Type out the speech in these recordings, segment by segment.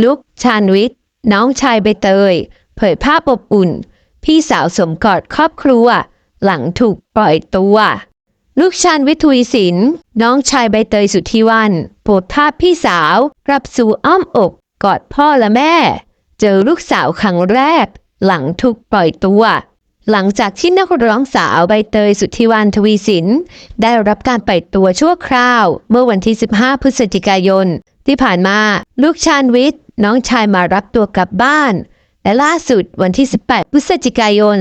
ลุกชาญวิทย์ น้องชายใบเตย เผยภาพอบอุ่น พี่สาวสมกอดครอบครัว หลังถูกปล่อยตัว ลูกชาญวิทย์ทวีสินน้องชายใบเตยสุทธิวันโพสต์ภาพพี่สาวกลับสู่อ้อมอกกอดพ่อและแม่ เจอลูกสาวครั้งแรก หลังถูกปล่อยตัว หลังจากที่นักร้องสาวใบเตยสุทธิวันทวีสิน ได้รับการปล่อยตัวชั่วคราว เมื่อวันที่ 15 พฤศจิกายนที่ผ่านมา ลูกชาญวิทย์ น้องชายมารับตัวกลับบ้าน และล่าสุดวันที่ 18 พฤศจิกายน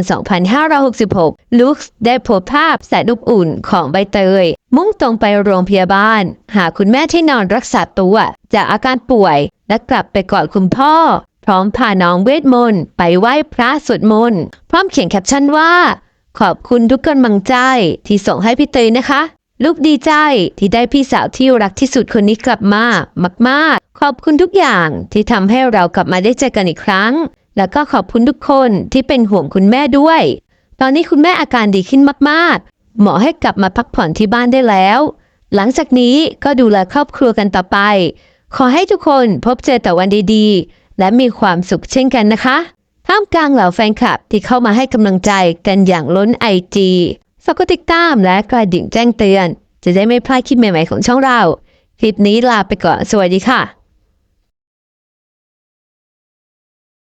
2566 ลุคได้โพสภาพแสนอบอุ่นของใบเตย มุ่งตรงไปโรงพยาบาล หาคุณแม่ที่นอนรักษาตัว จากอาการป่วยและกลับไปกอดคุณพ่อ พร้อมพาน้องเวทมนต์ไปไหว้พระสวดมนต์พร้อมเขียนแคปชั่นว่า ขอบคุณทุกกำลังใจที่ส่งให้พี่เตยนะคะ ลูกดีใจที่ได้พี่สาวที่รักที่สุดคนนี้กลับมามากๆ ขอบคุณทุกอย่างที่ทำให้เรากลับมาได้เจอกันอีกครั้ง แล้วก็ขอบคุณทุกคนที่เป็นห่วงคุณแม่ด้วย ตอนนี้คุณแม่อาการดีขึ้นมากๆ หมอให้กลับมาพักผ่อนที่บ้านได้แล้ว หลังจากนี้ก็ดูแลครอบครัวกันต่อไป ขอให้ทุกคนพบเจอแต่วันดีๆ และมีความสุขเช่นกันนะคะท่ามกลางเหล่าแฟนคลับที่เข้ามาให้กำลังใจกันอย่างล้นไอจี ฝากกดติดตามและกระดิ่งแจ้งเตือน จะได้ไม่พลาดคลิปใหม่ๆของช่องเรา คลิปนี้ลาไปก่อน สวัสดีค่ะ